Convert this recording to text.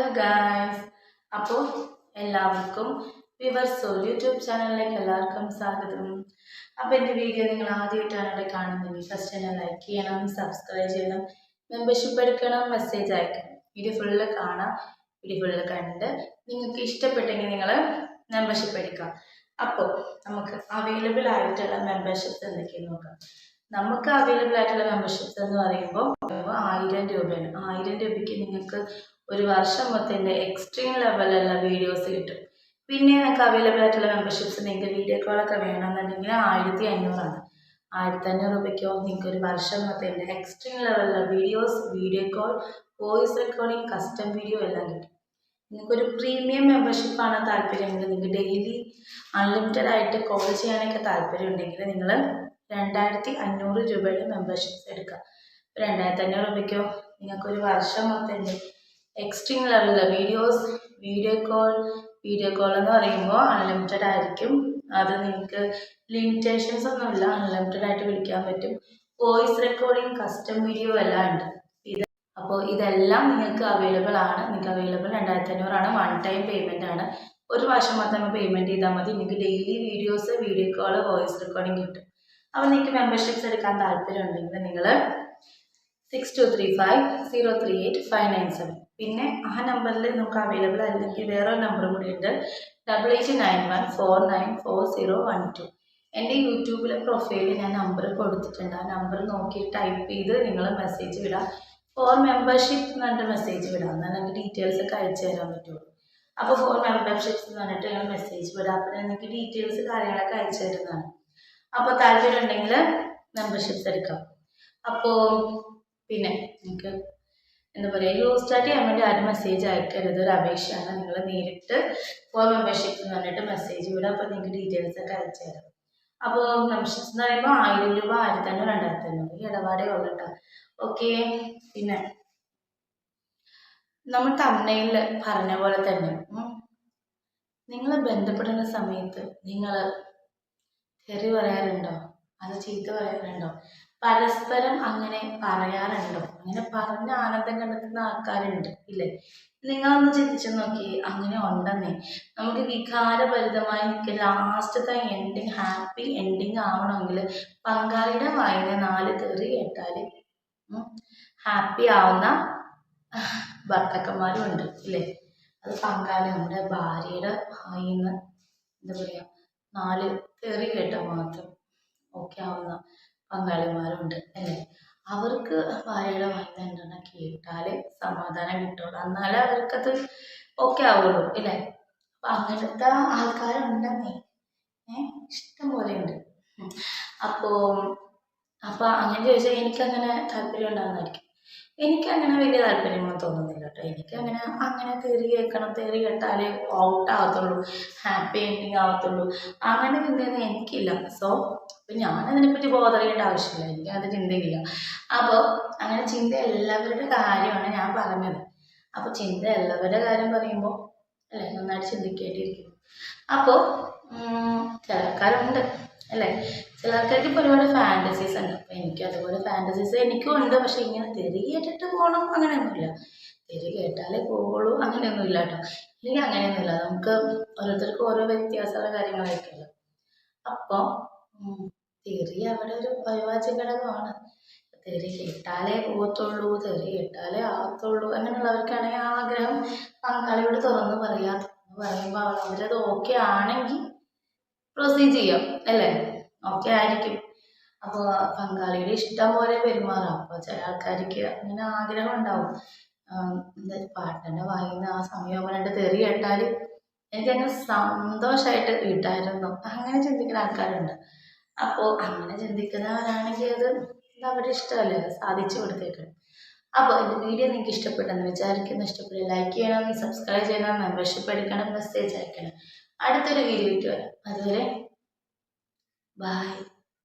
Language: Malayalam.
Hello guys. അപ്പോൾ എല്ലാവർക്കും വിവർ സോൾ യൂട്യൂബ് ചാനലിലേക്ക് എല്ലാവർക്കും സ്വാഗതം. അപ്പോൾ എന്റെ വീഡിയോ നിങ്ങൾ ആദ്യമായിട്ടാണ് ഇവിടെ കാണുന്നതെങ്കിൽ ഫസ്റ്റ് തന്നെ ലൈക്ക് ചെയ്യണം സബ്സ്ക്രൈബ് ചെയ്യണം മെമ്പർഷിപ്പ് എടുക്കണം മെസ്സേജ് അയക്കണം. വീഡിയോ ഫുള്ള് കാണാം വീഡിയോ ഫുള്ള് കണ്ട് നിങ്ങൾക്ക് ഇഷ്ടപ്പെട്ടെങ്കിൽ നിങ്ങൾ മെമ്പർഷിപ്പ് എടുക്കാം. അപ്പോൾ നമുക്ക് അവൈലബിൾ ആയിട്ടുള്ള മെമ്പർഷിപ്പ് എന്തൊക്കെയെന്ന് നോക്കാം. നമുക്ക് അവൈലബിൾ ആയിട്ടുള്ള മെമ്പർഷിപ്പ് എന്ന് പറയുമ്പോൾ ആയിരം രൂപയാണ്. ആയിരം രൂപയ്ക്ക് നിങ്ങൾക്ക് ഒരു വർഷം മൊത്തത്തിന്റെ എക്സ്ട്രീം ലെവലുള്ള വീഡിയോസ് കിട്ടും. പിന്നെ നിങ്ങൾക്ക് അവൈലബിൾ ആയിട്ടുള്ള മെമ്പർഷിപ്സ് നിങ്ങൾക്ക് വീഡിയോ കോളൊക്കെ വേണമെന്നുണ്ടെങ്കിൽ ആയിരത്തി അഞ്ഞൂറാണ് ആയിരത്തി അഞ്ഞൂറ് രൂപയ്ക്കോ നിങ്ങൾക്ക് ഒരു വർഷം മൊത്തത്തിന്റെ extreme ലെവലുള്ള videos video call voice recording custom video എല്ലാം കിട്ടും. നിങ്ങൾക്കൊരു പ്രീമിയം മെമ്പർഷിപ്പാണ് താല്പര്യമെങ്കിൽ നിങ്ങൾക്ക് ഡെയിലി അൺലിമിറ്റഡ് ആയിട്ട് കോൾ ചെയ്യാനൊക്കെ താല്പര്യം ഉണ്ടെങ്കിൽ നിങ്ങൾ രണ്ടായിരത്തി അഞ്ഞൂറ് രൂപയുടെ മെമ്പർഷിപ്സ് എടുക്കുക. രണ്ടായിരത്തി അഞ്ഞൂറ് രൂപയ്ക്കോ നിങ്ങൾക്കൊരു വർഷം മൊത്തത്തിന്റെ എക്സ്ട്രീം ലെവലിൽ videos video call video call എന്ന് പറയുമ്പോൾ അൺലിമിറ്റഡ് ആയിരിക്കും. അത് നിങ്ങൾക്ക് ലിമിറ്റേഷൻസ് ഒന്നുമില്ല. അൺലിമിറ്റഡ് ആയിട്ട് വിളിക്കാൻ പറ്റും. വോയിസ് റെക്കോർഡിംഗ് കസ്റ്റം വീഡിയോ എല്ലാം ഉണ്ട്. ഇത് അപ്പോൾ ഇതെല്ലാം നിങ്ങൾക്ക് അവൈലബിൾ ആണ്. നിങ്ങൾക്ക് അവൈലബിൾ രണ്ടായിരത്തി അഞ്ഞൂറാണ് വൺ ടൈം പേയ്മെന്റ് ആണ്. ഒരു വർഷം മാത്രം പേയ്മെന്റ് ചെയ്താൽ മതി. നിങ്ങൾക്ക് daily videos video call voice recording കിട്ടും. അപ്പോൾ നിങ്ങൾക്ക് മെമ്പർഷിപ്സ് എടുക്കാൻ താല്പര്യം ഉണ്ടെങ്കിൽ നിങ്ങൾ six two three five zero three eight five nine seven പിന്നെ ആ നമ്പറിൽ നമുക്ക് അവൈലബിൾ അല്ലെങ്കിൽ വേറെ നമ്പർ കൂടി ഉണ്ട് double eight nine one four nine four zero one two എന്റെ യൂട്യൂബിലെ പ്രൊഫൈലിൽ ഞാൻ നമ്പർ കൊടുത്തിട്ടുണ്ട്. ആ നമ്പർ നോക്കി ടൈപ്പ് ചെയ്ത് നിങ്ങൾ മെസ്സേജ് വിടാം. ഫോർ മെമ്പർഷിപ്പ് എന്ന് പറഞ്ഞിട്ട് മെസ്സേജ് വിടാം. എന്നാൽ നിങ്ങൾക്ക് ഡീറ്റെയിൽസ് ഒക്കെ അയച്ചു തരാൻ പറ്റുള്ളൂ. അപ്പോൾ ഫോർ മെമ്പർഷിപ്പ്സ് എന്ന് പറഞ്ഞിട്ട് നിങ്ങൾ മെസ്സേജ് വിടാം. അപ്പോൾ നിങ്ങൾക്ക് ഡീറ്റെയിൽസ് കാര്യങ്ങളൊക്കെ അയച്ചു തരുന്നതാണ്. അപ്പോൾ താല്പര്യം ഉണ്ടെങ്കിൽ മെമ്പർഷിപ്പ്സ് എടുക്കാം. അപ്പോൾ പിന്നെ നിങ്ങൾക്ക് എന്താ പറയുക യു സ്റ്റാർട്ട് ചെയ്യാൻ വേണ്ടി ആരും മെസ്സേജ് അയക്കരുത് ഒരു അപേക്ഷയാണ്. നിങ്ങൾ നേരിട്ട് ഫോർ മെമ്പർഷിപ്പ് എന്ന് പറഞ്ഞിട്ട് മെസ്സേജ് വിടുക അപ്പോൾ നിങ്ങൾക്ക് ഡീറ്റെയിൽസ് ഒക്കെ അയച്ചു തരാം. അപ്പോൾ മെമ്പർഷിപ്പ് എന്ന് പറയുമ്പോൾ ആയിരം രൂപ ആയിരത്തി അഞ്ഞൂറ് രണ്ടായിരത്തി അഞ്ഞൂറ് ഈ ഇടപാടേ ഉള്ളൂ കേട്ടോ ഓക്കെ? പിന്നെ നമ്മൾ തമ്മയിൽ പറഞ്ഞ പോലെ തന്നെ നിങ്ങൾ ബന്ധപ്പെടുന്ന സമയത്ത് നിങ്ങൾ തെറി പറയാറുണ്ടോ? അത് ചീത്ത പറയാറുണ്ടോ? പരസ്പരം അങ്ങനെ പറയാറുണ്ടോ. അങ്ങനെ പറഞ്ഞ് ആനന്ദം കണ്ടെത്തുന്ന ആൾക്കാരുണ്ട്. ഇല്ലേ? നിങ്ങളൊന്ന് ചിന്തിച്ചു നോക്കി. അങ്ങനെ ഉണ്ടെന്നേ. നമുക്ക് വികാരഭരിതമായി ലാസ്റ്റ് ലാസ്റ്റത്തെ എൻഡിങ് ഹാപ്പി എൻഡിങ് ആവണമെങ്കിൽ പങ്കാളിയുടെ വായന നാല് തെറി കേട്ടാൽ ഹാപ്പി ആവുന്ന ഭർത്താക്കന്മാരും ഉണ്ട്. ഇല്ലേ? അത് പങ്കാളി നമ്മുടെ ഭാര്യയുടെ വായിന്ന് എന്താ പറയുക നാല് തെറി കേട്ടാൽ മാത്രം ഓക്കെ ആവുന്ന പങ്കാളിമാരുണ്ട് അല്ലേ? അവർക്ക് ഭാര്യയുടെ വാർത്ത എന്താണ് കേട്ടാലേ സമാധാനം കിട്ടുള്ളൂ. എന്നാലേ അവർക്കത് ഓക്കെ ആവുള്ളൂ ഇല്ലേ? അപ്പം അങ്ങനത്തെ ആൾക്കാരുണ്ടെന്നേ. ഏഹ് ഇഷ്ടം പോലെ ഉണ്ട്. അപ്പോ അപ്പോൾ അങ്ങനെ ചോദിച്ചാൽ എനിക്കങ്ങനെ താല്പര്യം ഉണ്ടാകുന്നതായിരിക്കും എനിക്കങ്ങനെ വലിയ താല്പര്യമൊന്നും തോന്നുന്നില്ല കേട്ടോ. എനിക്കങ്ങനെ അങ്ങനെ തെറി കേൾക്കണം തെറി കേട്ടാലേ ഔട്ട് ആവത്തുള്ളൂ ഹാപ്പി എൻഡിങ് ആവത്തുള്ളൂ അങ്ങനെ ചിന്തയൊന്നും എനിക്കില്ല. സോ അപ്പം ബോധ ചെയ്യേണ്ട ആവശ്യമില്ല. എനിക്ക് അത് ചിന്തയില്ല. അപ്പോൾ അങ്ങനെ ചിന്ത എല്ലാവരുടെ കാര്യമാണ് ഞാൻ പറഞ്ഞത്. അപ്പോൾ ചിന്ത എല്ലാവരുടെ കാര്യം പറയുമ്പോൾ അല്ലേ നന്നായിട്ട് ചിന്തിക്കേണ്ടിയിരിക്കുന്നു അപ്പോൾ ചില ആൾക്കാരുണ്ട് അല്ലേ? ചില ആൾക്കാർക്ക് ഇപ്പോൾ ഒരുപാട് ഫാന്റസീസ് ഉണ്ട്. അപ്പോൾ എനിക്ക് അതുപോലെ ഫാന്റസീസ് എനിക്കും ഉണ്ട്. പക്ഷേ ഇങ്ങനെ തെറി കേട്ടിട്ട് പോകണം അങ്ങനെയൊന്നുമില്ല. തെറി കേട്ടാലേ പോവുള്ളൂ അങ്ങനെയൊന്നുമില്ല കേട്ടോ. എനിക്ക് അങ്ങനെയൊന്നുമില്ല. നമുക്ക് ഓരോരുത്തർക്കും ഓരോ വ്യത്യാസമുള്ള കാര്യങ്ങളായിരിക്കുമല്ലോ അപ്പോൾ തെറി അവിടെ ഒരു അവിഭാജ്യ ഘടകമാണ് തെറി കേട്ടാലേ പോകത്തുള്ളൂ തെറി കേട്ടാലേ ആകത്തുള്ളൂ അങ്ങനെയുള്ളവർക്കാണെങ്കിൽ ആ ആഗ്രഹം പങ്കാളിയോട് തുറന്ന് പറയാം. തുറന്ന് പറയുമ്പോൾ അവൾ അവരത് ഓക്കെ ആണെങ്കിൽ പ്രൊസീഡ് ചെയ്യാം അല്ലേ? ഓക്കെ ആയിരിക്കും. അപ്പോൾ പങ്കാളിയുടെ ഇഷ്ടം പോലെ പെരുമാറാം. അപ്പോൾ ചില ആൾക്കാർക്ക് അങ്ങനെ ആഗ്രഹം ഉണ്ടാവും. എന്താ വായിന്ന് ആ സമയം രണ്ട് തെറി കേട്ടാൽ എനിക്കങ്ങനെ സന്തോഷമായിട്ട് കിട്ടായിരുന്നു അങ്ങനെ ചിന്തിക്കുന്ന ആൾക്കാരുണ്ട്. അപ്പോൾ അങ്ങനെ ചിന്തിക്കുന്നവരാണെങ്കിൽ അത് അവരുടെ ഇഷ്ടമല്ലേ? സാധിച്ചു കൊടുത്തേക്കണം അപ്പോൾ എന്റെ വീഡിയോ നിങ്ങൾക്ക് ഇഷ്ടപ്പെട്ടെന്ന് വിചാരിക്കുന്നു. ഇഷ്ടപ്പെട്ട് ലൈക്ക് ചെയ്യണം സബ്സ്ക്രൈബ് ചെയ്യണം മെമ്പർഷിപ്പ് എടുക്കണം മെസ്സേജ് അയക്കണം. അടുത്തൊരു വീഡിയോ ഇട്ട് വരാം. അതുവരെ ബായ്